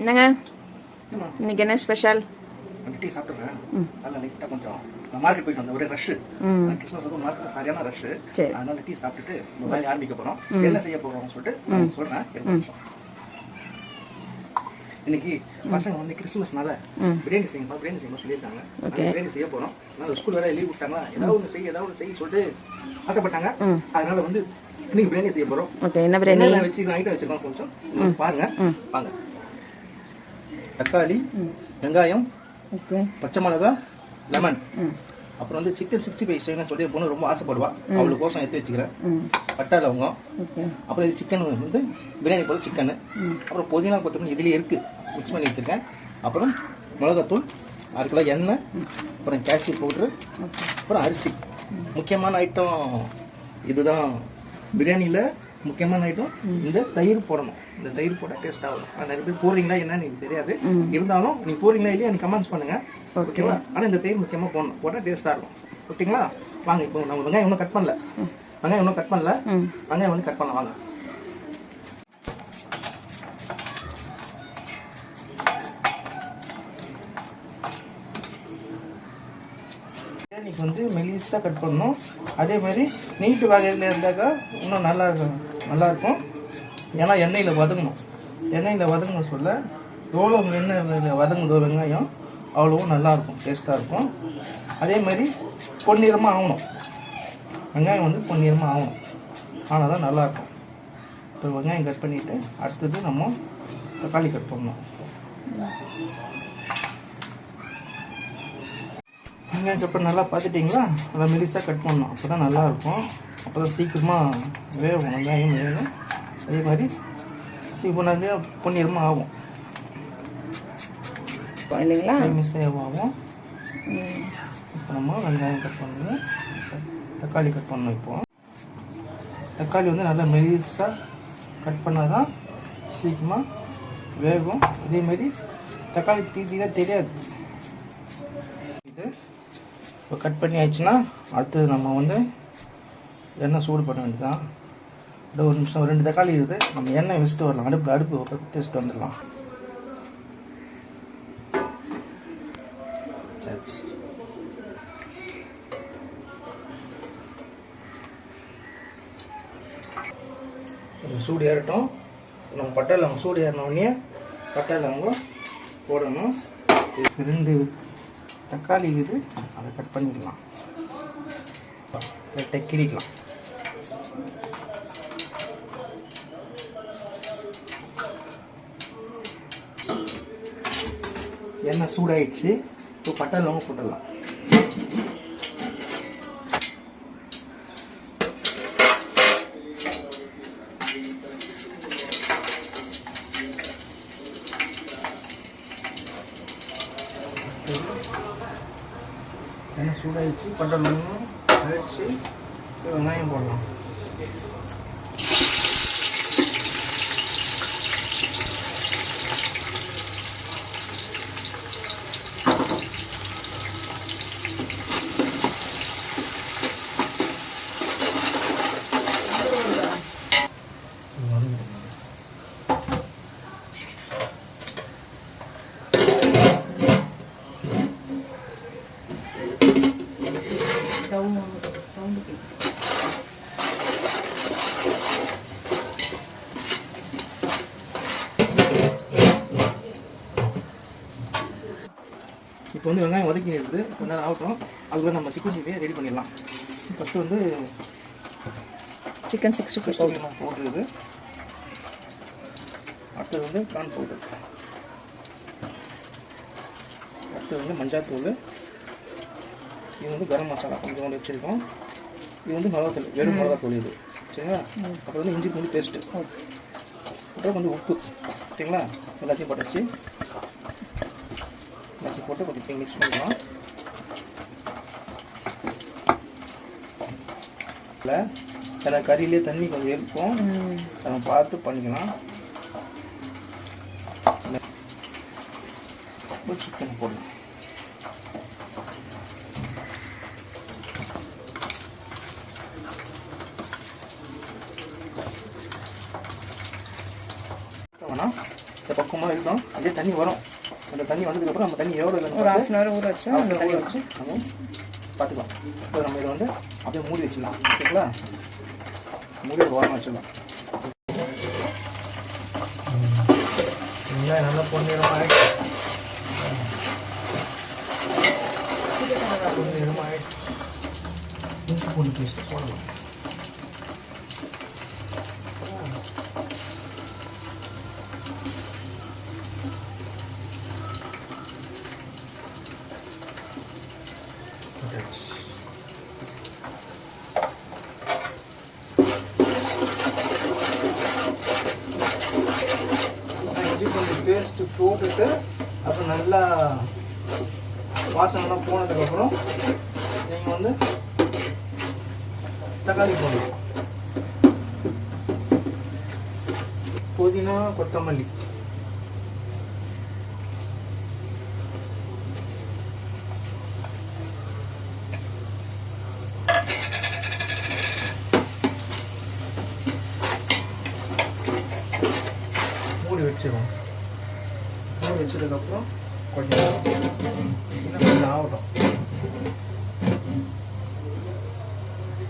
என்னங்க. இன்னைக்கு என்ன ஸ்பெஷல் டீ சாப்பிட்றேன் அதில் லைட்டாக கொஞ்சம் மார்க்கெட் போயிட்டு வந்தேன். ஒரே ரஷ்ஷு கிறிஸ்மஸ் வந்து மார்க்கெட் சரியான ரஷ்ஷு சரி. அதனால டீ சாப்பிட்டுட்டு இந்த ஆரம்பிக்க போகிறோம் என்ன செய்ய போகிறோம்னு சொல்லிட்டு சொல்கிறேன் இன்னைக்கு பசங்க வந்து கிறிஸ்மஸ்னால பிரியாணி செய்யணும்? பிரியாணி செய்யணும் சொல்லியிருக்காங்க. பிரியாணி செய்ய போகிறோம் அதனால ஸ்கூல் வேற லீவ் விட்டாங்களா? ஏதாவது ஒன்று செய்ய ஏதாவது ஒன்று செய்ய சொல்லிட்டு ஆசைப்பட்டாங்க. அதனால வந்து இன்னைக்கு பிரியாணி செய்ய போகிறோம் ஓகே என்ன பிரியாணி வச்சு ஐட்டம் வச்சிருக்கோம் கொஞ்சம் பாருங்க. வாங்க. தக்காளி வெங்காயம் ஓகே. பச்சை மிளகா லெமன் அப்புறம் வந்து சிக்கன் சிக்ஸ்டி ஃபைவ் செய்யணும்னு சொல்லி பொண்ணு ரொம்ப ஆசைப்படுவா. அவளுக்கு கோசம் எடுத்து வச்சுக்கிறேன். பட்டை லவங்கம். ஓகே. அப்புறம் இது சிக்கன் வந்து பிரியாணி போல சிக்கனு அப்புறம் புதினா கொத்தமல்லி இதுலேயே இருக்குது மிக்ஸ் பண்ணி வச்சுருக்கேன். அப்புறம் மிளகாத்தூள் அரை கிலோ எண்ணெய் அப்புறம் கேஷ்யூ பவுட்ரு அப்புறம் அரிசி. முக்கியமான ஐட்டம் இதுதான். பிரியாணியில் முக்கியமான ஐட்டம் இந்த தயிர் போடணும். இந்த தயிர் போட்டால் டேஸ்ட்டாக வரும். அது நிறைய பேர் போடுறீங்களா என்னன்னு எனக்கு தெரியாது. இருந்தாலும் நீ போடுறீங்களா இல்லையா நீ கமெண்ட்ஸ் பண்ணுங்க. ஓகேவா ஆனால் இந்த தயிர் முக்கியமாக போடணும். போட்டால் டேஸ்ட்டாக இருக்கும். ஓகேங்களா வாங்க இப்போ நம்ம வெங்காயம் இன்னும் கட் பண்ணல. வெங்காயம் இன்னும் கட் பண்ணல. வெங்காயம் வந்து கட் பண்ணலாம். வாங்க. வந்து மெலிசாக கட் பண்ணணும். அதே மாதிரி நீட்டு வகையில் இருந்தாக்கா இன்னும் நல்லா இருக்கும். நல்லா இருக்கும். ஏன்னா எண்ணெயில் வதங்கணும். எண்ணெயில் வதங்கணும் சொல்ல எவ்வளோ எண்ணெயில் வதங்குதோ வெங்காயம் அவ்வளோவும் நல்லாயிருக்கும் டேஸ்ட்டாக இருக்கும். அதே மாதிரி பொன்னிறமாக ஆகணும் வெங்காயம் வந்து பொன்னிறமாக ஆகணும் ஆனால் தான் நல்லாயிருக்கும் இப்போ வெங்காயம் கட் பண்ணிவிட்டு அடுத்தது நம்ம தக்காளி கட் பண்ணணும். வெங்காயம் கட் பண்ண நல்லா பார்த்துட்டிங்களா? அதை மெலிசாக கட் பண்ணணும். அப்போ தான் நல்லாயிருக்கும் அப்போ தான் சீக்கிரமாக வேகும் வெங்காயம் வேகும். அதே மாதிரி சீக்கிரமாக பொன்னிறமாக ஆகும் இல்லைங்களா சேவ் ஆகும். இப்போ நம்ம வெங்காயம் கட் பண்ணணும் தக்காளி கட் பண்ணணும் இப்போ தக்காளி வந்து நல்லா மெலிசாக கட் பண்ணால் தான் சீக்கிரமாக வேகும். அதே மாதிரி தக்காளி தீட்டினா தெரியாது. இது இப்போ கட் பண்ணி ஆயிடுச்சுன்னா அடுத்தது நம்ம வந்து எண்ணெய் சூடு பண்ண வேண்டியதுதான். அப்படியே ஒரு நிமிஷம் ரெண்டு தக்காளி இருக்குது. நம்ம எண்ணெய் வச்சுட்டு வரலாம். அடுப்பு அடுப்பு பற்றி வந்துடலாம். சரி. சூடு ஏறட்டும். நம்ம பட்டை லவங்கம் சூடு ஏறினோடனே பட்டை லவங்கம் போடணும். ரெண்டு தக்காளி இருக்குது. அதை கட் பண்ணிக்கலாம் லைட்டாக கிரிக்கலாம் எண்ணெய் சூடாயிடுச்சு. இப்போ பட்டை லவங்கம் போட்டுடலாம். எண்ணெய் சூடாயிடுச்சு பட்டை லவங்கம் ஆயிடுச்சு. வெங்காயம் போடலாம். இப்போ வந்து வெங்காயம் வதக்கி இருக்குது. கொஞ்ச நேரம் ஆகட்டும். அதுக்குள்ள நம்ம சிக்கன் சிப்பியை ரெடி பண்ணிடலாம். ஃபஸ்ட்டு வந்து சிக்கன் சிக்ஸ்டி ஃபைவ் பவுடர் போட்டுருது அடுத்தது வந்து கார்ன் பவுடர் அடுத்தது வந்து மஞ்சாத்தூள் இது வந்து கரம் மசாலா கொஞ்சம் வச்சுருக்கோம். இது வந்து மிளகாத்தூள் வெறும் மிளகாத்தூள் இது. சரிங்களா? அப்புறம் வந்து இஞ்சி பூண்டு பேஸ்ட்டு அப்புறம் கொஞ்சம் உப்பு. சரிங்களா? எல்லாத்தையும் போட்டாச்சு. எல்லாத்தையும் போட்டு கொஞ்சம் மிக்ஸ் பண்ணலாம் ஏன்னா கறியிலே தண்ணி கொஞ்சம் இருக்கும். நம்ம பார்த்து பண்ணிக்கலாம். சிக்கன் போடலாம் வேணாம். இந்த பக்கம் பக்குவமாக இருக்கணும் அதே தண்ணி வரும். அந்த தண்ணி வந்ததுக்கப்புறம் நம்ம தண்ணி எவ்வளோ ஒரு ஹாஃப் அன் ஹவர் ஊற வச்சா அந்த தண்ணி வச்சு நம்ம பார்த்துக்கலாம். இப்போ நம்ம இதை வந்து அப்படியே மூடி வச்சிடலாம். ஓகேங்களா? மூடி ஒரு ஓரமாக வச்சிடலாம். நல்லா பொன்னிறமாக பொன்னிறமாக இஞ்சி பூண்டு பேஸ்ட் போடலாம் போட்டாச்சு. அப்புறம் இஞ்சி பூண்டு பேஸ்ட்டு போட்டுட்டு அப்புறம் நல்லா வாசனைலாம் போனதுக்கப்புறம் நீங்கள் வந்து தக்காளி போடணும் புதினா கொத்தமல்லி மூடி வச்சிருவோம் மூடி வச்சதுக்கப்புறம் கொஞ்சம் நேரம் இன்னும் கொஞ்சம் ஆகட்டும்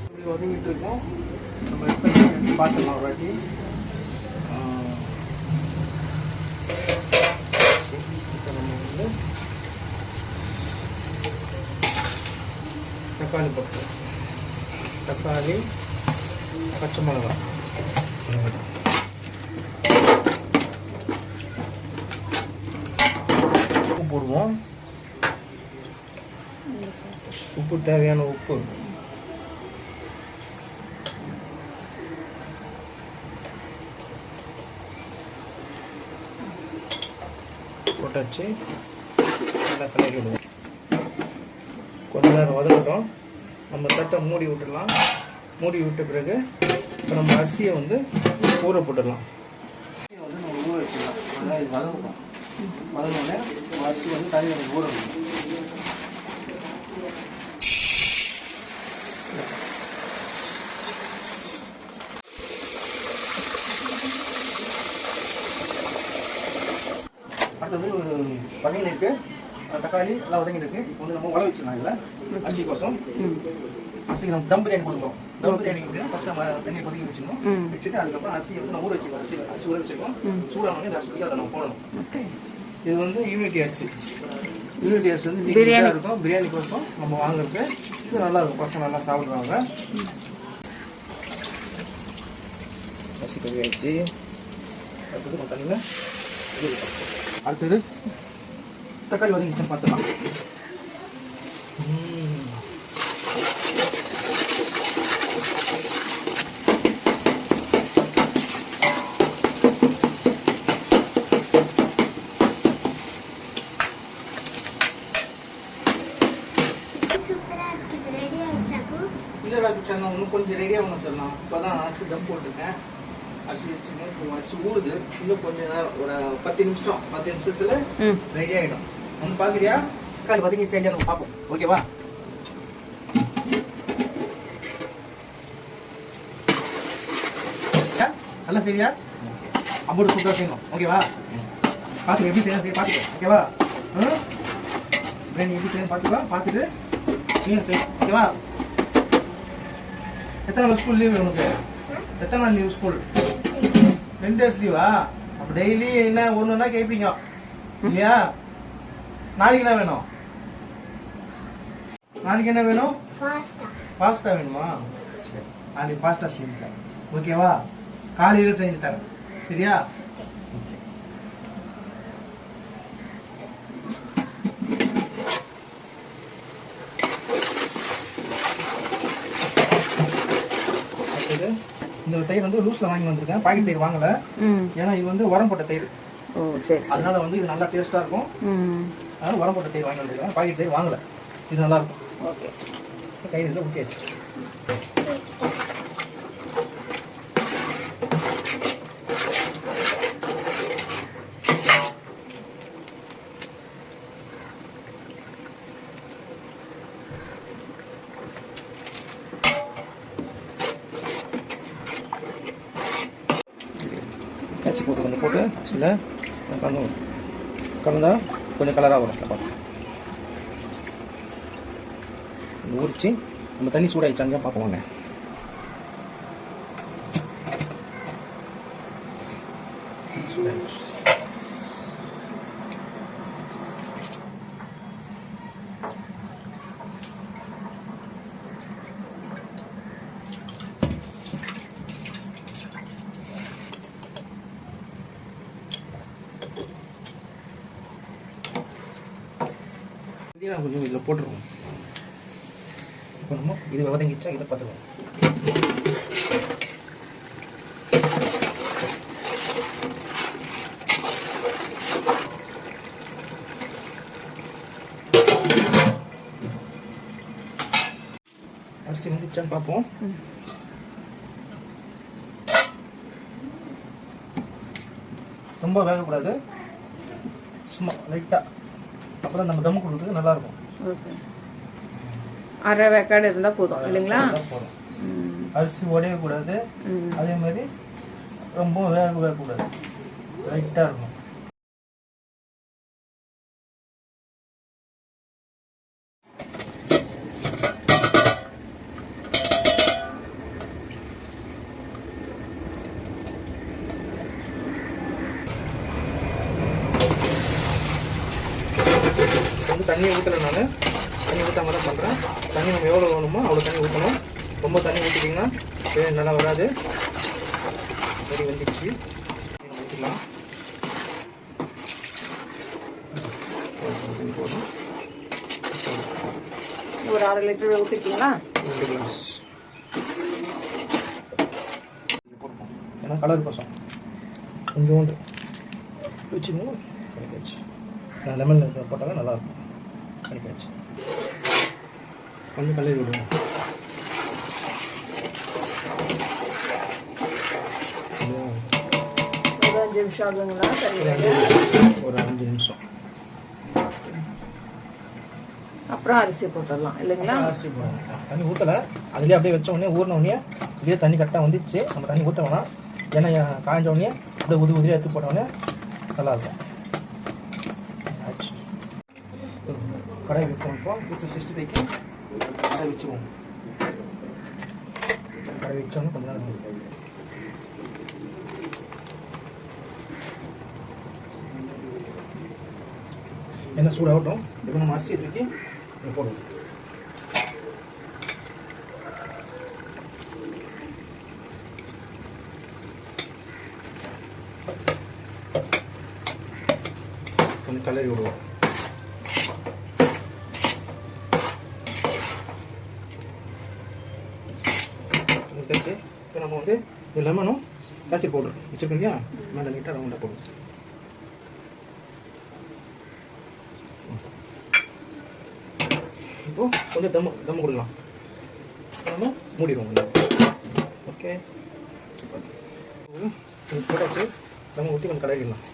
இப்படி ஒதுங்கிட்டு இருக்கோம் நம்ம எடுத்து பார்த்துக்கலாம் ஒரு வாட்டி ஆ. இப்போ நம்ம வந்து தக்காளி போட்டு தக்காளி பச்சை மிளகாய் உப்பு போடுவோம். உப்பு தேவையான உப்பு. போட்டாச்சு. நல்லா கிளறி விடுவோம். கொஞ்ச நேரம் வதக்கட்டும். நம்ம தட்டை மூடி விட்டுடலாம். மூடி விட்ட பிறகு இப்போ நம்ம அரிசியை வந்து ஊற போட்டுடலாம். அரிசியை வந்து நம்ம ஊற வச்சிடலாம். நல்லா இது வதங்கட்டும். வதங்கினோடனே அரிசி வந்து தண்ணியில் ஊற வைக்கணும். அடுத்தது ஒரு பன்னீர் தக்காளி எல்லாம் வதங்கி இருக்கு இப்போ வந்து நம்ம உழ வச்சிடலாம் இதில். அரிசி கோசம் அரிசிக்கு நம்ம தம் பிரியாணி கொடுக்குறோம் தம் பிரியாணி அப்படின்னா ஃபர்ஸ்ட் நம்ம தண்ணியை கொதிக்க வச்சிடணும். ம். வச்சுட்டு அதுக்கப்புறம் அரிசியை வந்து நம்ம ஊற வச்சுக்கணும் அரிசி அரிசி ஊற வச்சுக்கோம் சூடானே இந்த அரிசி அதை நம்ம போடணும். இது வந்து யூனிட்டி அரிசி. யூனிட்டி அரிசி வந்து பிரியாணி. இருக்கும். பிரியாணி கோசம் நம்ம வாங்குறது இது நல்லா இருக்கும். பசங்க நல்லா சாப்பிடுவாங்க அரிசி கறி ஆயிடுச்சு. அடுத்தது தக்காளி வதங்கிச்சு பார்த்துக்கலாம். இல்லை இன்னும் கொஞ்சம் ரெடியாக ஒன்று சொல்லலாம் இப்போ தான் அரிசி தம் போட்டிருக்கேன். அரிசி வச்சுங்க இப்போ அரிசி ஊறுது. இன்னும் கொஞ்சம் நேரம் ஒரு பத்து நிமிஷம் பத்து நிமிஷத்தில் ரெடி ஆகிடும் வந்து பார்க்குறியா கால் வதங்கி சேஞ்சாக நம்ம பார்ப்போம் ஓகேவா? நல்லா சரியா அம்பூர் சூப்பராக செய்யணும். ஓகேவா? பார்த்து எப்படி செய்யணும் சரி பார்த்துக்கோ ஓகேவா? ம்? பிரியாணி எப்படி செய்யணும் பார்த்துக்கோ பார்த்துட்டு நீயும் செய்யணும் ஓகேவா? எத்தனை நாள் ஸ்கூல் லீவு உனக்கு? எத்தனை நாள் லீவ் ஸ்கூல் ரெண்டு டேஸ் லீவா அப்போ டெய்லி என்ன ஒன்று ஒன்றா கேட்பீங்க இல்லையா? நாளைக்கு என்ன வேணும்? நாளைக்கு என்ன வேணும்? பாஸ்தா வேணுமா? சரி நாளைக்கு பாஸ்தா செஞ்சு தரேன். ஓகேவா காலையில் செஞ்சு தரேன். சரியா? இந்த தயிர் வந்து லூஸில் வாங்கி வந்திருக்கேன். பாக்கெட் தயிர் வாங்கலை. ஏன்னா இது வந்து உரம் போட்ட தயிர். அதனால வந்து இது நல்லா டேஸ்ட்டாக இருக்கும். அதனால உரம் போட்ட தயிர் வாங்கி வந்திருக்கேன் பாக்கெட் தயிர் வாங்கலை. இது நல்லா இருக்கும் ஓகே தயிர் இதில் ஊற்றியாச்சு கச்சி போட்டு கொஞ்சம் போட்டு சில கலந்து கலந்தா கொஞ்சம் கலராக வரும் பார்த்து ஊறிச்சு. நம்ம தண்ணி சூடாயிடுச்சாங்க பார்ப்போங்க. சூடாயிடுச்சு. புதினா கொஞ்சம் இதில் போட்டுருவோம். இப்போ நம்ம இது வதங்கிச்சா இதை பார்த்துருவோம் அரிசி வந்துச்சான்னு பார்ப்போம். ரொம்ப வேகக்கூடாது. சும்மா லைட்டாக அப்போ தான் நம்ம தம் கொடுக்குறதுக்கு நல்லாயிருக்கும். ஓகே. அரை வேக்காடு இருந்தால் போதும் இல்லைங்களா? போதும். அரிசி உடையக்கூடாது. அதே மாதிரி ரொம்ப வேக வேகக்கூடாது லைட்டாக இருக்கும் தண்ணியை ஊற்றல நான். தண்ணி ஊற்றாம தான் பண்ணுறேன் தண்ணி நம்ம எவ்வளோ வேணுமோ அவ்வளோ தண்ணி ஊற்றணும் ரொம்ப தண்ணி ஊற்றிட்டிங்கன்னா நல்லா வராது. சரி வந்துடுச்சு. ஊற்றிக்கலாம் தண்ணி ஒரு அரை லிட்டர் ஊற்றிருக்கீங்களா ரெண்டு கிளாஸ் ஏன்னா கலர் பசம் கொஞ்சோண்டு. வச்சுக்கணும் நான் லெமன் போட்டால் தான் நல்லாயிருக்கும். கணிக்காச்சு கொஞ்சம் கலரி விடுவோம் ஒரு அஞ்சு நிமிஷம் ஆகுங்களா ஒரு அஞ்சு நிமிஷம். அப்புறம் அரிசி போட்டுடலாம் இல்லைங்களா? அரிசி போடணும். தண்ணி ஊற்றலை அதுலேயே அப்படியே வச்ச உடனே ஊறின உடனே இதே தண்ணி கரெக்டாக வந்துச்சு. நம்ம தண்ணி ஊற்ற வேணாம். ஏன்னா காய்ஞ்ச உடனே அப்படியே உதிரி உதிரியாக எடுத்து போட்ட உடனே நல்லாயிருக்கும் கடாய் வைப்போம் இப்போ. வித்து சிக்ஸ்டி ஃபைவ்க்கு கடாய் வச்சுருவோம். கடாய் வச்சோன்னு கொஞ்ச நேரம் இருக்கும். என்ன சூடாகட்டும். இப்போ நம்ம அரிசி தூக்கி இங்க போடுவோம் கொஞ்சம் கலரி விடுவோம் கொஞ்சம் தேய்ச்சி இப்போ நம்ம வந்து இது லெமனும் காசி பவுடர் வச்சுருக்கோம் இல்லையா மேலே நீட்டாக ரவுண்டாக போடுவோம் இப்போ கொஞ்சம் தம் தம் கொடுக்கலாம். நம்ம மூடிடுவோம் ஓகே. கொஞ்சம் போட்டாச்சு. தம் ஊற்றி கொஞ்சம் கடையிடலாம்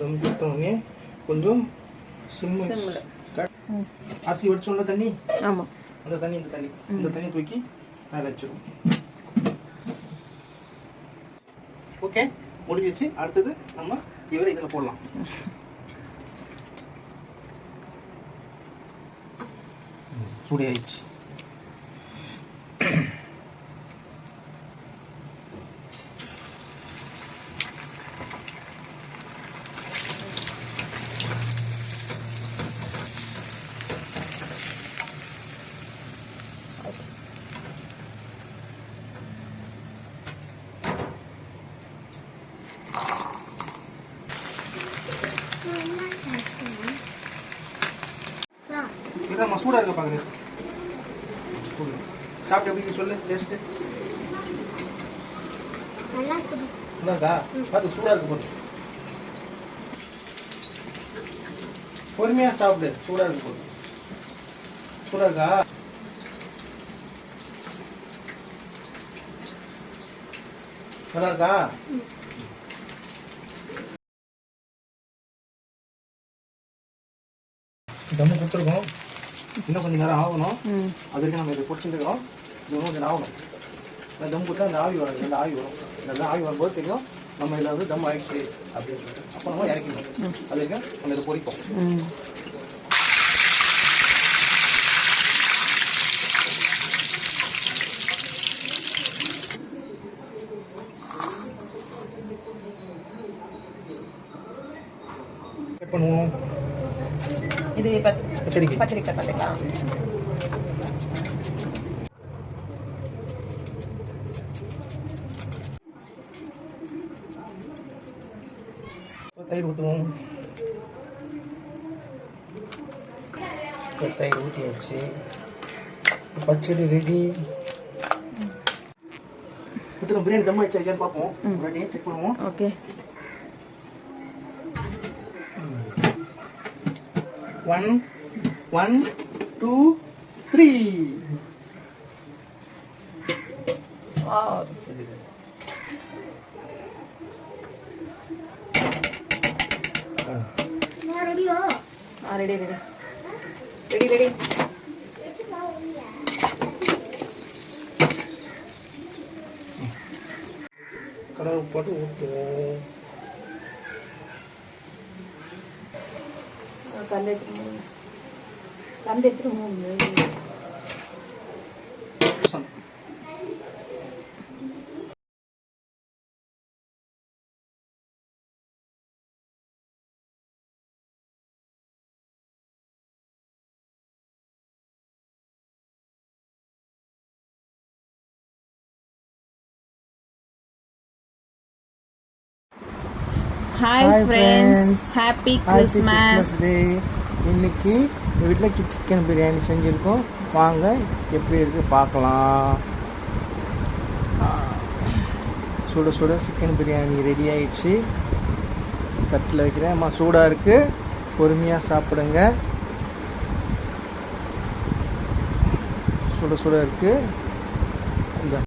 தம் கொடுத்தோடனே கொஞ்சம் சிம்மு அரிசி வடிச்சோம்ல தண்ணி? ஆமாம். அந்த தண்ணி இந்த தண்ணி. இந்த தண்ணி தூக்கி மேலே வச்சிடும் ஓகே முடிஞ்சிச்சு. அடுத்தது நம்ம இவரை இதில் போடலாம். சூடி ஆயிடுச்சு இதான் சூடாக இருக்க பாக்குறேன். சாப்பிட்டு எப்படி சொல்லு டேஸ்ட்டு நல்லா இருக்கா. பார்த்து சூடாக இருக்கு போது பொறுமையாக சாப்பிடு சூடாக இருக்கு போது சூடாக இருக்கா? நல்லா இருக்கா? தம்மு கொடுத்துருக்கோம். இன்னும் கொஞ்சம் நேரம் ஆகணும். ம். அதுக்கு நம்ம இதை பிடிச்சிருக்கிறோம் இது இன்னும் கொஞ்சம் நேரம் ஆகணும் அந்த தம் கொடுத்தா அந்த ஆவி வரும் இந்த ஆவி வரும். இந்த ஆவி வரும்போது தெரியும் நம்ம இதில் வந்து தம் ஆயிடுச்சு அப்படின்னு. அப்போ நம்ம இறக்கணும் அது வரைக்கும் நம்ம இதை பொரிப்போம் ம். கட் பண்ணுவோம். இது இப்போ பச்சடிக்கு பச்சடி கட் பண்ணுறீங்களா தயிர் ஊற்றுவோம் இப்போ தயிர் ஊற்றியாச்சு பச்சடி ரெடி ஊற்றுறோம் பிரியாணி தம் ஆயிடுச்சு ஐயான்னு பார்ப்போம் ரெடி செக் பண்ணுவோம் okay one one two three நான் ரெடியோ ஆ ரெடி ரெடி ரெடி ரெடி கடவுள் போட்டு ஊற்றுவோம் கல் எடுத்து கல் எடுத்துட்டு மூணு hi Hi, friends friends. Happy Happy Christmas day இன்னைக்கு எங்கள் வீட்டில் சிக்கன் பிரியாணி செஞ்சுருக்கோம். வாங்க எப்படி இருக்குது பார்க்கலாம். சுட சுட சிக்கன் பிரியாணி ரெடி ஆயிடுச்சு. தட்டில் வைக்கிறேன். அம்மா சூடாக இருக்குது பொறுமையாக சாப்பிடுங்க. சுட சுட இருக்குது